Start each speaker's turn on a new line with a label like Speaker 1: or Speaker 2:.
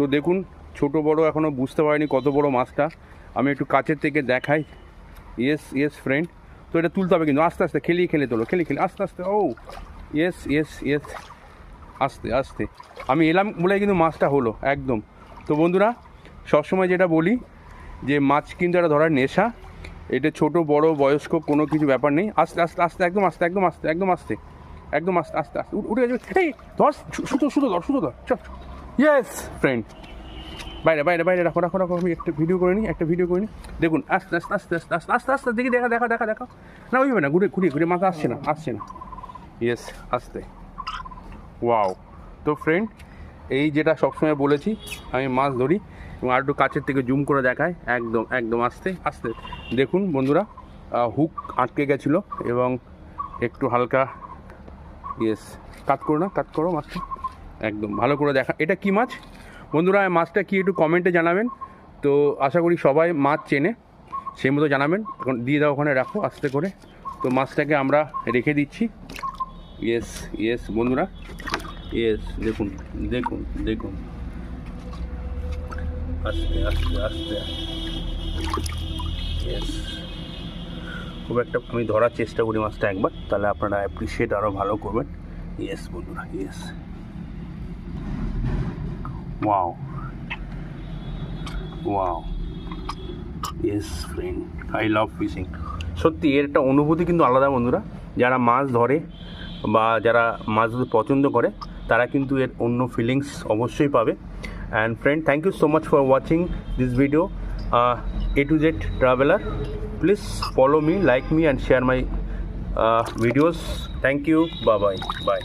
Speaker 1: তো দেখুন, ছোট বড় এখনও বুঝতে পারিনি কত বড় মাছটা। আমি একটু কাছের থেকে দেখাই। ইয়েস ইয়েস ফ্রেন্ড তো এটা তুলতে হবে কিন্তু, আস্তে আস্তে, খেলিয়ে খেলে তোলো খেলে খেলে আস্তে আস্তে, ও। ইয়েস ইয়েস ইয়েস আস্তে আস্তে। আমি এলাম বলে কিন্তু মাছটা হলো, একদম। তো বন্ধুরা, সবসময় যেটা বলি, যে মাছ কিন্তু একটা ধরার নেশা। এটা ছোট, বড়, বয়স্ক কোনো কিছু ব্যাপার নেই। আস্তে আস্তে আস্তে, একদম আস্তে একদম আস্তে একদম আস্তে একদম আস্তে আস্তে আস্তে, উঠ- গেছে। এই, ধর সুতো সুতো ধর সুতো ধর চল। ইয়েস ফ্রেন্ড বাইরে বাইরে বাইরে রাখো রাখো রাখো। আমি একটা ভিডিও করে নিই একটা ভিডিও করে নিই দেখুন, আস্তে আস্তে আস্তে আস্তে আস্তে আস্তে আস্তে, দেখি, দেখা দেখা দেখা দেখা। না, ওই হবে না, ঘুরে, ঘুরিয়ে ঘুরে মাথা আসছে না আসছে না। ইয়েস আস্তে ওয়াও তো ফ্রেন্ড এই যেটা সবসময় বলেছি, আমি মাছ ধরি এবং আর একটু কাছের থেকে জুম করে দেখায় একদম একদম আস্তে আস্তে। দেখুন, বন্ধুরা হুক আটকে গেছিল এবং একটু হালকা ইয়েস কাট করো না কাট করো মাছটা। একদম, ভালো করে দেখা, এটা কি মাছ? বন্ধুরা মাছটা কি একটু কমেন্টে জানাবেন। তো আশা করি সবাই মাছ চেনে, সেই মতো জানাবেন। এখন দিয়ে দাও ওখানে, রাখো আস্তে করে। তো মাছটাকে আমরা রেখে দিচ্ছি। ইয়েস ইয়েস বন্ধুরা। ইয়েস দেখুন দেখুন দেখুন। খুব একটা আমি ধরার চেষ্টা করি মাছটা একবার, তাহলে আপনারা অ্যাপ্রিসিয়েট আরও ভালো করবেন। ইয়েস বন্ধুরা yes wow wow yes friend I love fishing সত্যি, এর একটা অনুভূতি কিন্তু আলাদা, বন্ধুরা। যারা মাছ ধরে বা যারা মাছ ধরতে পছন্দ করে, তারা কিন্তু এর অন্য ফিলিংস অবশ্যই পাবে। And friend thank you so much for watching this video A to Z traveller please follow me like me and share my videos thank you bye bye bye